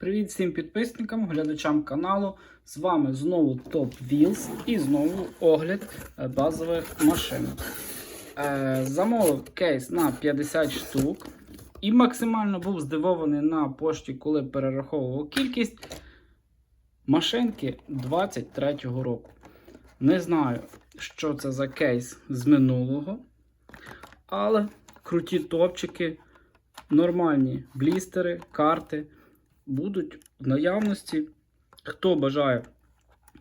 Привіт всім підписникам, глядачам каналу. З вами знову Top Wheels і знову огляд е, базових машин. Е, замовив кейс на 50 штук і максимально був здивований на пошті, коли перераховував кількість машинки 23-го року. Не знаю, що це за кейс з минулого, але круті топчики, нормальні блістери, карти будуть в наявності. Хто бажає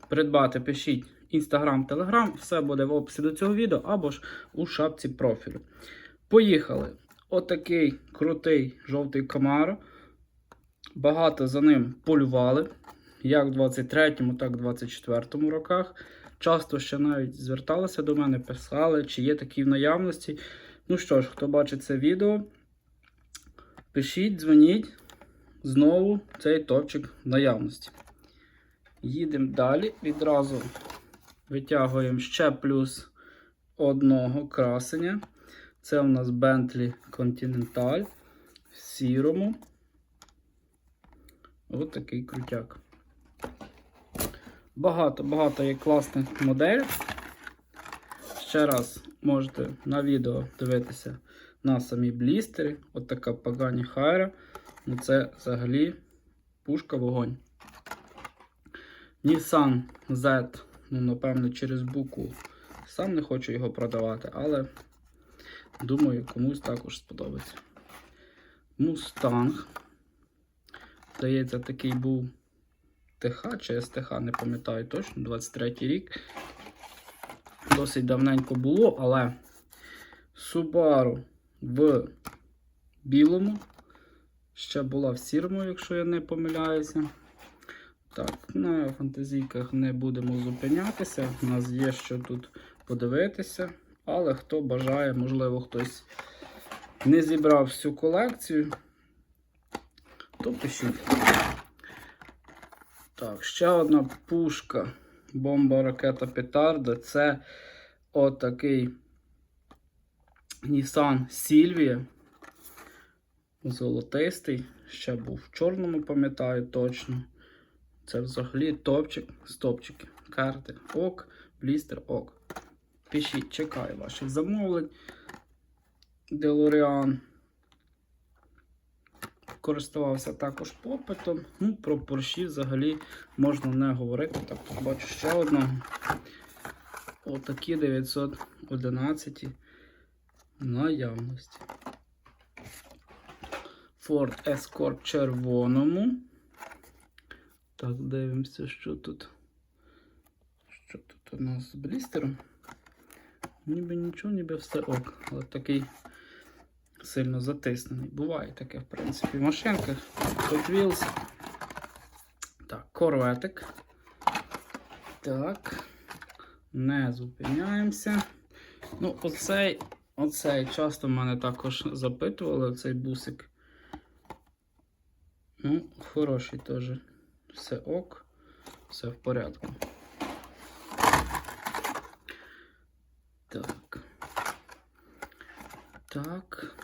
придбати, пишіть Instagram, Telegram, все буде в описі до цього відео або ж у шапці профілю. Поїхали! Отакий крутий жовтий Camaro. Багато за ним полювали, як в 23-му, так і в 24-му роках. Часто ще навіть зверталися до мене, писали, чи є такі в наявності. Ну що ж, хто бачить це відео, пишіть, дзвоніть. Знову цей топчик наявності. Їдемо далі. Відразу витягуємо ще плюс одного красення. Це у нас Bentley Continental в сірому. Ось такий крутяк. Багато-багато є класних моделей. Ще раз можете на відео дивитися на самі блістери. От така Pagani Хайра. Ну це взагалі пушка вогонь. Nissan Z, ну, напевно, через букву. Сам не хочу його продавати, але думаю, комусь також сподобається. Mustang. Здається, такий був ТХ чи СТХ, не пам'ятаю точно, 23 рік. Досить давненько було, але Subaru в білому. Ще була в сірому, якщо я не помиляюся. Так, на фантазійках не будемо зупинятися. У нас є що тут подивитися. Але хто бажає, можливо, хтось не зібрав всю колекцію, то пишіть. Так, ще одна пушка. Бомба ракета Петарда. Це отакий Nissan Silvia. Золотистий, ще був в чорному, пам'ятаю точно. Це взагалі топчик з топчиків. Карти ок, блістер ок. Пишіть, чекаю ваших замовлень. Делоріан користувався також попитом. Ну, про порші взагалі можна не говорити. Так, бачу ще одного. Отакі 911 наявності. Ford Escort червоному. Так, дивимося, що тут. Що тут у нас з блістером? Ніби нічого, ніби все ок. Але такий сильно затиснений. Буває таке, в принципі, в машинках. Hot Wheels. Так, корветик. Так. Не зупиняємося. Ну, оцей, оцей часто мене також запитували, цей бусик. Ну, хороший теж. Все ок, все в порядку. Так. Так.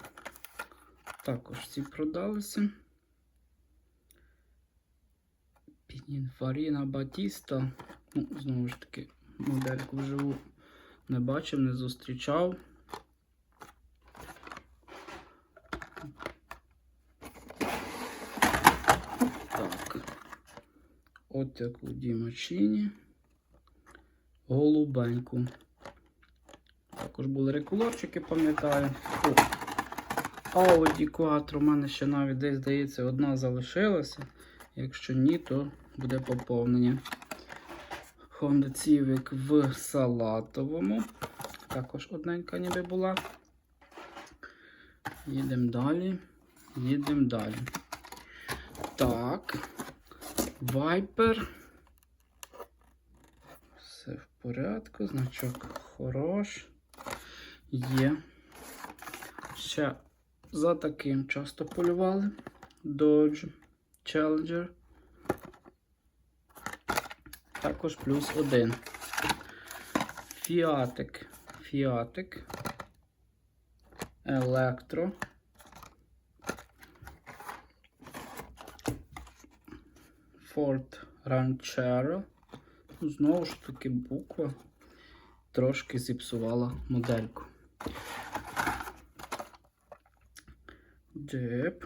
Також ці продалися. Пінінфаріна Батіста. Ну, знову ж таки, модельку вживу не бачив, не зустрічав. Так. От таку Дімачині. Голубеньку. Також були рекулорчики, пам'ятаю. Audi Quattro у мене ще навіть десь, здається, одна залишилася. Якщо ні, то буде поповнення. Honda Civic в салатовому. Також одненька ніби була. Їдемо далі. Їдемо далі. Так. Viper. Все в порядку, значок хорош. Є. Ще за таким часто полювали. Dodge Challenger. Також плюс один. Фіатик. Фіатик. Електро. Ford Ranchero. Ну, Знову ж таки, буква трошки зіпсувала модельку. Джип.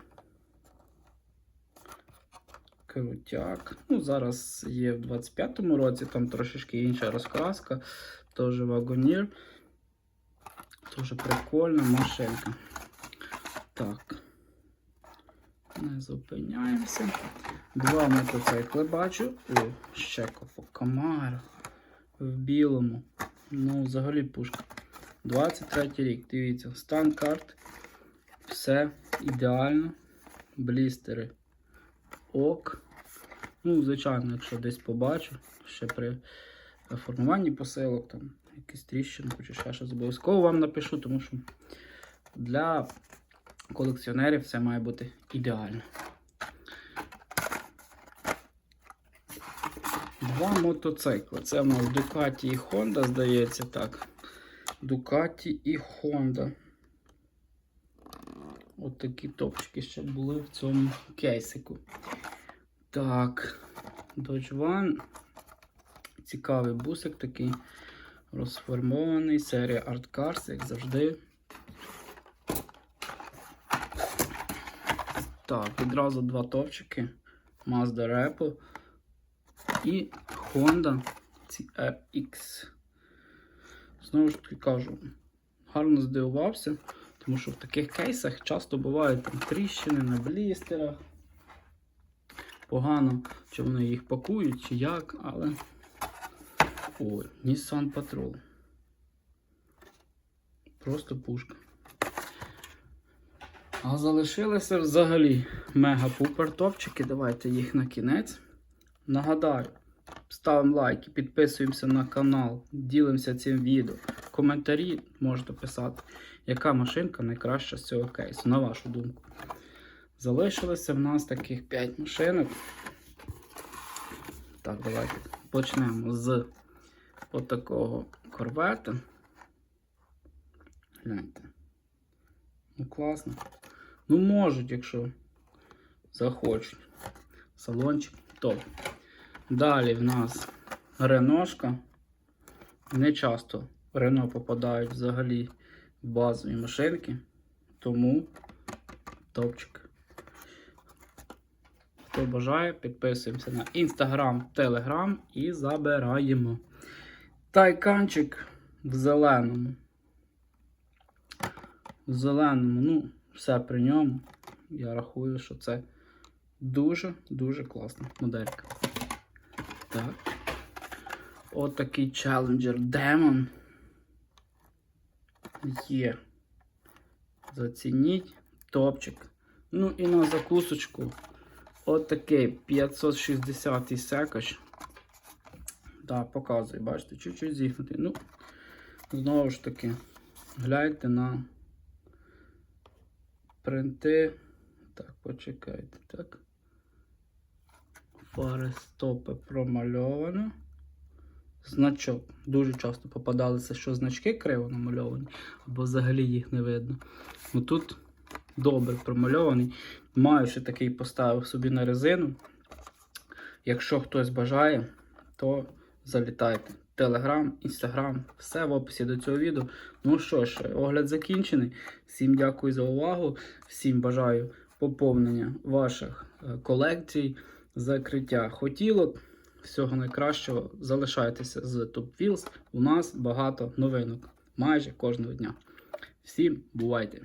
Крутяк. Ну, зараз є в 25-му році, там трошечки інша розкраска. Теж вагонір. Дуже прикольна машинка. Так. Не зупиняємося. Два мотоцикли бачу. О, ще Камара. В білому. Ну, взагалі пушка. 23 рік. Дивіться, стан карт. Все ідеально. Блістери. Ок. Ну, звичайно, якщо десь побачу, ще при формуванні посилок, там якісь тріщини, чи ще щось обов'язково вам напишу, тому що для колекціонерів все має бути ідеально. Два мотоцикли. Це в нас Ducati і Honda, здається, так. Ducati і Honda. От такі топчики ще були в цьому кейсику. Так, Dodge One. Цікавий бусик такий розформований. Серія Art Cars, як завжди. Так, відразу два топчики. Mazda Repo і Honda CRX. Знову ж таки кажу, гарно здивувався, тому що в таких кейсах часто бувають там тріщини на блістерах. Погано, чи вони їх пакують, чи як, але. Ой, Nissan Patrol. Просто пушка. А залишилися взагалі мега-пупер топчики. Давайте їх на кінець. Нагадаю, ставимо лайки, підписуємося на канал, ділимося цим відео. Коментарі можете писати, яка машинка найкраща з цього кейсу, на вашу думку. Залишилося в нас таких 5 машинок. Так, давайте почнемо з отакого корвета. Гляньте. Ну, класно. Ну, можуть, якщо захочуть. Салончик топ. Далі в нас реношка. Не часто Рено попадають взагалі в базові машинки. Тому топчик. Хто бажає, підписуємося на Instagram, Telegram і забираємо. Тайканчик в зеленому. В зеленому, ну, все при ньому. Я рахую, що це дуже-дуже класна моделька. Так. От такий Challenger Demon. Є. Зацініть топчик. Ну і на закусочку. От такий 560 секач. Так, показую, бачите, чуть-чуть зігнутий. Ну, знову ж таки, гляньте на принти. Так, почекайте, так. Фари стопи промальовано. Значок. Дуже часто попадалися, що значки криво намальовані, або взагалі їх не видно. Ну тут добре промальований. Маю ще такий поставив собі на резину. Якщо хтось бажає, то залітайте. Телеграм, інстаграм, все в описі до цього відео. Ну що ж, огляд закінчений. Всім дякую за увагу. Всім бажаю поповнення ваших е, колекцій, закриття хотілок. Всього найкращого. Залишайтеся з Top Wheels. У нас багато новинок майже кожного дня. Всім бувайте!